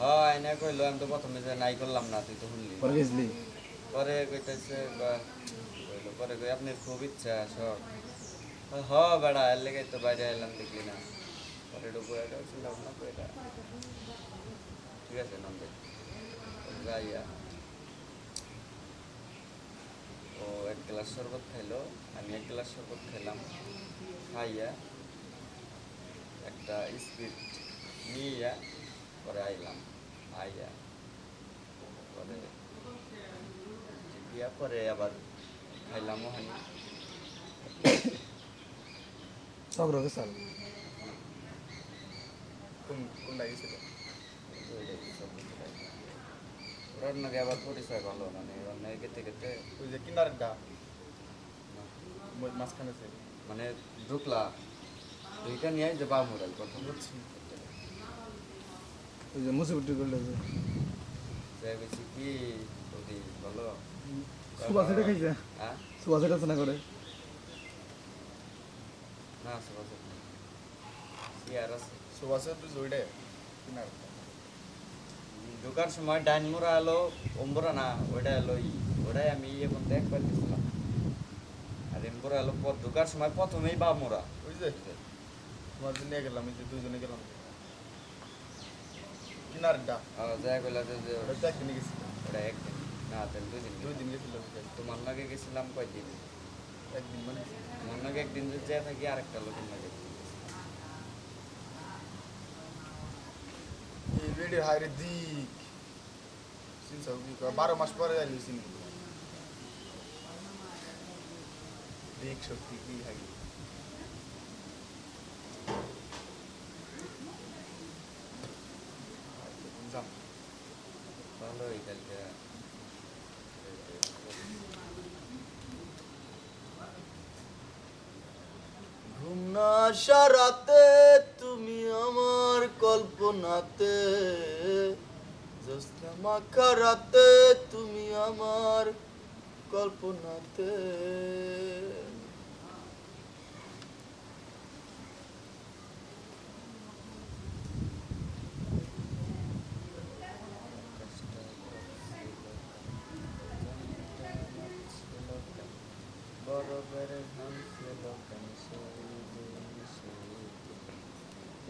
হয় এনে কইলো আমি তো প্রথমে যে নাই করলাম না তুই তো শুনলি। পরে গেছিলি? পরে কইতেছে বা কইলো পরে কই আপনার খুব ইচ্ছা সব হ বেড়া এর লেগে তো বাইরে এলাম দেখলি না। পরে ডুবো এটা চিন্তা ভাবনা করে এটা ঠিক আছে নন্দে যাইয়া ও এক গ্লাস শরবত খাইলো আমি এক গ্লাস শরবত খাইলাম। খাইয়া একটা স্পিড নিয়ে পরে আইলাম আইয়া। পরে দিয়া পরে আবার খাইলাম ওখানে। চক্র গেছাল কোন কোন লাগিয়েছিল ওর নাকি আবার পরিচয় ভালো মানে অন্য কেতে কেতে ওই যে কিনারটা মাঝখানে মানে ঢুকলা দুইটা নিয়ে যে বামুরাই প্রথম। বুঝছি। ওই যে মুসিবটি করলে যে। যে বেশি কি ওদি বলো সুবাস খাইছে? হ্যাঁ? চেনা করে না সবাই কি আছে। সুবাসের তো জড়ে কিনারটা ঢোকার সময় ডাইন মোড়া এলো অম্বরা না ওইটা এলো ওটাই আমি ইয়ে করতে একবার গেছিলাম আর এম্বরা এলো পর ঢোকার সময় প্রথমেই বা মোড়া ওই যে তোমার জন্য গেলাম এই যে দুইজনে গেলাম। কিনারটা যা কইলা যে ওটা একদিনে গেছিল। ওটা একদিন না তাহলে দুই দিন দুই দিন গেছিল। তোমার নাগে গেছিলাম কয়দিন একদিন মানে? তোমার নাগে একদিন যদি যা থাকি আরেকটা লোকের এই হাইরে দিক। চিন্তা কি? বারো মাস পরে যাইলি চিনি দিক শক্তি কি হাই ঘুম সারাতে তুমি আমার কল্পনাতে জ্যোৎস্না মাখা রাতে তুমি আমার কল্পনাতে।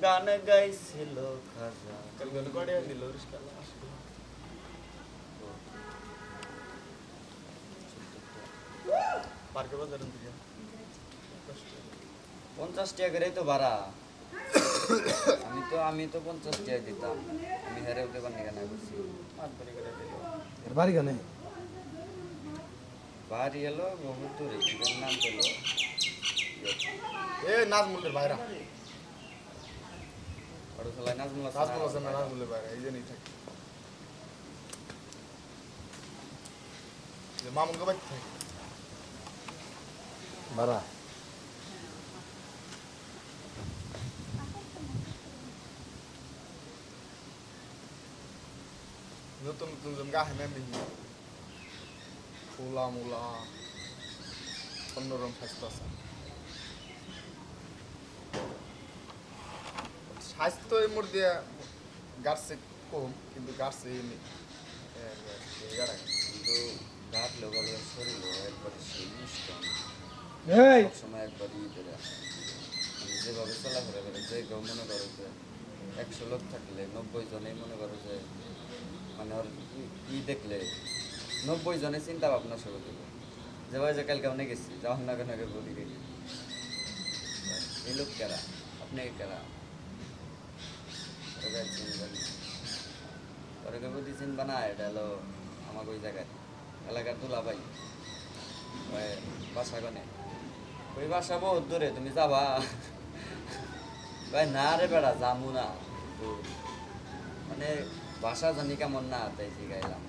গান গাইছিল খাজা। কালকে গড়ে দিল রিস্কা পার্কে বাজার পঞ্চাশ টাকা করেই তো ভাড়া। আমি তো আমি তো পঞ্চাশ টাকা দিতাম। আমি হেরে দেবার নিয়ে না করছি করে বাড়ি গানে বাড়ি এলো বহুত দূরে নাম পেল এ নাজমুলের ভাইরা। নাজমুল নাজমুল হাসান না নাজমুলের ভাইরা এই জন্যই থাকে। যে বাড়িতে থাকে। বাড়া। নতুন নতুন দেখি ফুলা মুলা অন্যরকম স্বাস্থ্য আছে। স্বাস্থ্য এর মধ্যে গাছছে কম কিন্তু গাছছে এমনি কিন্তু গাছ লোকাল শরীর একবারে সেই মিষ্টন এই! সবসময় একবার ই করে আমি যেভাবে চলাফেরা করে যে কেউ মনে করো যে একশো লোক থাকলে নব্বই জনেই মনে করো যে মানে ওর ই দেখলে নব্বই জনে চিন্তা ভাবনা শুরু করবে। যে ভাই যে কালকে অনেক গেছি যখন না কেন আগে বলি গেছি। এই লোক কেরা? আপনি কেরা? ওরা চিনবেন পরে কেউ বুদ্ধি চিনবা এটা হলো আমাকে ওই জায়গায় এলাকার দুলাভাই বাসা গনে ওই বাসা বহুত দূরে তুমি যাবা ভাই না রে বেড়া যামু না মানে ভাষা জানি কেমন না তাই শিখাইলাম